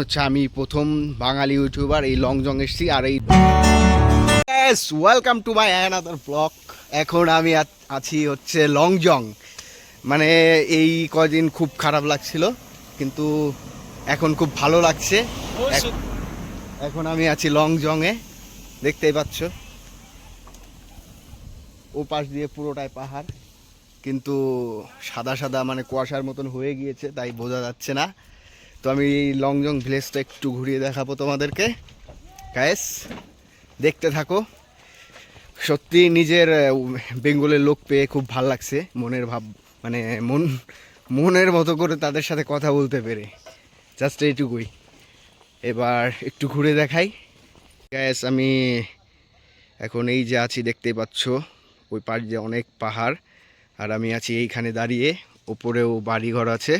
হচ্ছে আমি প্রথম বাঙালি ইউটিউবার এই লং জং এসছি আর এই welcome to my another blog এখন আমি আছি হচ্ছে লং জং। মানে এই কদিন খুব খারাপ লাগছিল কিন্তু এখন খুব ভালো লাগছে। এখন আমি আছি লং জংয়ে দেখতেই পাচ্ছ। ও পাশ দিয়ে পুরোটাই পাহাড় কিন্তু সাদা সাদা মানে কুয়াশার মতন হয়ে গিয়েছে তাই বোঝা যাচ্ছে না। তো আমি লং জং ভিলেজটা একটু ঘুরিয়ে দেখাবো তোমাদেরকে। গায়েস দেখতে থাকো। সত্যি নিজের বেঙ্গলের লোক পেয়ে খুব ভালো লাগছে। মনের ভাব মানে মন, মনের মতো করে তাদের সাথে কথা বলতে পেরে। জাস্ট এইটুকুই। এবার একটু ঘুরে দেখাই। গ্যাস আমি এখন এই যে আছি, দেখতেই পাচ্ছ। ওই পাশ দিয়ে অনেক পাহাড়। আর আমি আছি এইখানে দাঁড়িয়ে। ওপরেও বাড়িঘর আছে।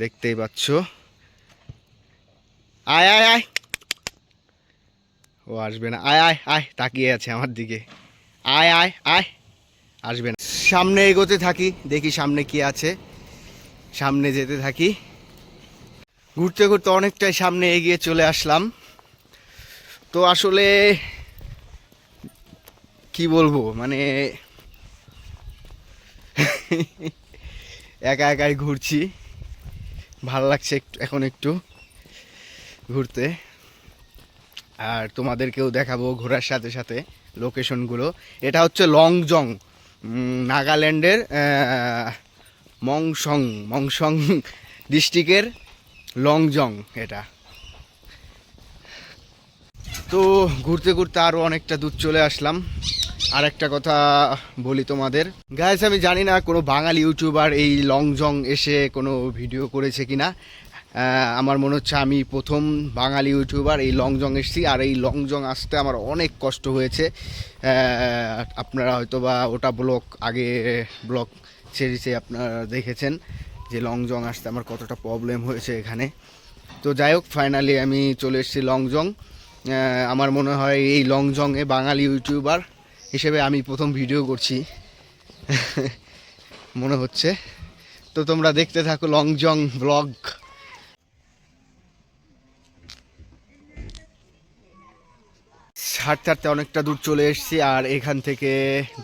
দেখতেই পাচ্ছ। আয় আয় আয়। ও আসবে না। আয় আয় আয়, তাকিয়ে আছে আমার দিকে। আয় আয় আয়, আসবে না। সামনে এগোতে থাকি, দেখি সামনে কি আছে। সামনে যেতে থাকি। ঘুরতে ঘুরতে অনেকটাই সামনে এগিয়ে চলে আসলাম। তো আসলে কি বলব মানে একা একাই ঘুরছি। ভালো লাগছে একটু, এখন একটু ঘুরতে। আর তোমাদেরকেও দেখাবো ঘোরার সাথে সাথে লোকেশনগুলো। এটা হচ্ছে লংজং নাগাল্যান্ডের মংসং মংসং ডিস্ট্রিক্টের লংজং এটা। তো ঘুরতে ঘুরতে আরও অনেকটা দূর চলে আসলাম। আর একটা কথা বলি তোমাদের। গাইস আমি জানি না কোনো বাঙালি ইউটিউবার এই লং জং এসে কোনো ভিডিও করেছে কি না আমার মনে হচ্ছে আমি প্রথম বাঙালি ইউটিউবার এই লং জং এসেছি আর এই লং জং আসতে আমার অনেক কষ্ট হয়েছে। আপনারা হয়তো বা ওটা ব্লগ, আগে ব্লগ ছেড়েছে আপনারা দেখেছেন যে লং জং আসতে আমার কতটা প্রবলেম হয়েছে এখানে। তো যাই হোক ফাইনালি আমি চলে এসেছি লং জং আমার মনে হয় এই লং জংয়ে বাঙালি ইউটিউবার হিসেবে আমি প্রথম ভিডিও করছি। মনে হচ্ছে। তো তোমরা দেখতে থাকো লং জং ব্লগ। হাঁটতে হাঁটতে অনেকটা দূর চলে এসেছি আর এখান থেকে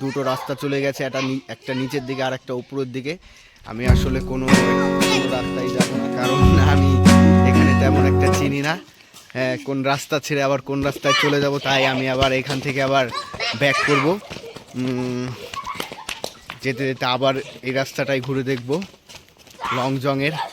দুটো রাস্তা চলে গেছে, একটা একটা নিচের দিকে আর একটা উপরের দিকে। আমি আসলে কোনো রাস্তায় যাব না, কারণ আমি এখানে তেমন একটা চিনি না। কোন রাস্তা ছেড়ে আবার কোন রাস্তায় চলে যাব, তাই আমি আবার এখান থেকে আবার ব্যাক করব। যেতে যেতে আবার এই রাস্তাটাই ঘুরে দেখব, লং জংয়ের